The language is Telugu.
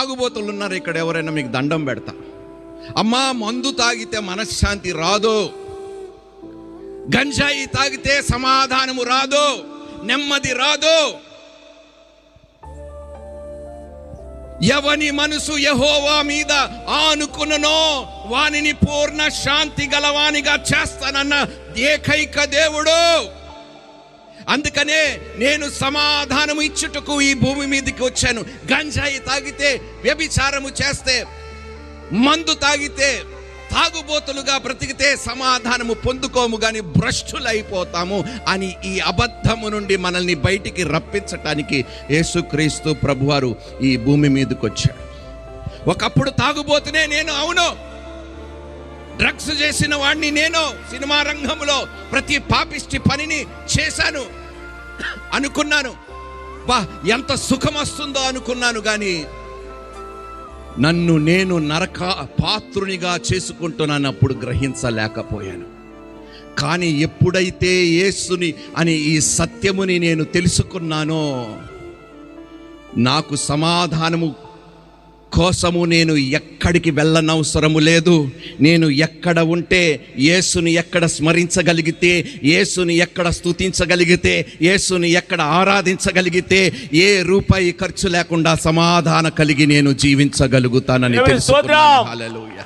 తాగుబోతులు ఉన్నారు ఇక్కడ ఎవరైనా మీకు దండం పెడతా. అమ్మా మందు తాగితే మనశ్శాంతి రాదు. గంజాయి తాగితే సమాధానము రాదు. నెమ్మది రాదు. ఎవని మనసు యహోవా మీద ఆనుకుననో వానిని పూర్ణ శాంతి గలవానిగా చేస్తానన్న ఏకైక దేవుడు. అందుకనే నేను సమాధానము ఇచ్చుటకు ఈ భూమి మీదకి వచ్చాను. గంజాయి తాగితే వ్యభిచారము చేస్తే మందు తాగితే తాగుబోతులుగా బ్రతికితే సమాధానము పొందుకోము గాని భ్రష్టులైపోతాము అని ఈ అబద్ధము నుండి మనల్ని బయటికి రప్పించటానికి యేసుక్రీస్తు ప్రభువారు ఈ భూమి మీదకి వచ్చాడు ఒకప్పుడు తాగుబోతునే నేను అవును. డ్రగ్స్ చేసిన వాడిని నేను సినిమా రంగంలో ప్రతి పాపిష్టి పనిని చేశాను. అనుకున్నాను. బా ఎంత సుఖం వస్తుందో అనుకున్నాను కానీ నన్ను నేను నరక పాత్రునిగా చేసుకుంటున్నానప్పుడు గ్రహించలేకపోయాను. కానీ ఎప్పుడైతే యేసుని అని ఈ సత్యముని నేను తెలుసుకున్నానో నాకు సమాధానము కోసము నేను ఎక్కడికి వెళ్ళనవసరము లేదు. నేను ఎక్కడ ఉంటే యేసుని ఎక్కడ స్మరించగలిగితే యేసుని ఎక్కడ స్తుతించగలిగితే యేసుని ఎక్కడ ఆరాధించగలిగితే ఏ రూపాయి ఖర్చు లేకుండా సమాధాన కలిగి నేను జీవించగలుగుతానని. హల్లెలూయా.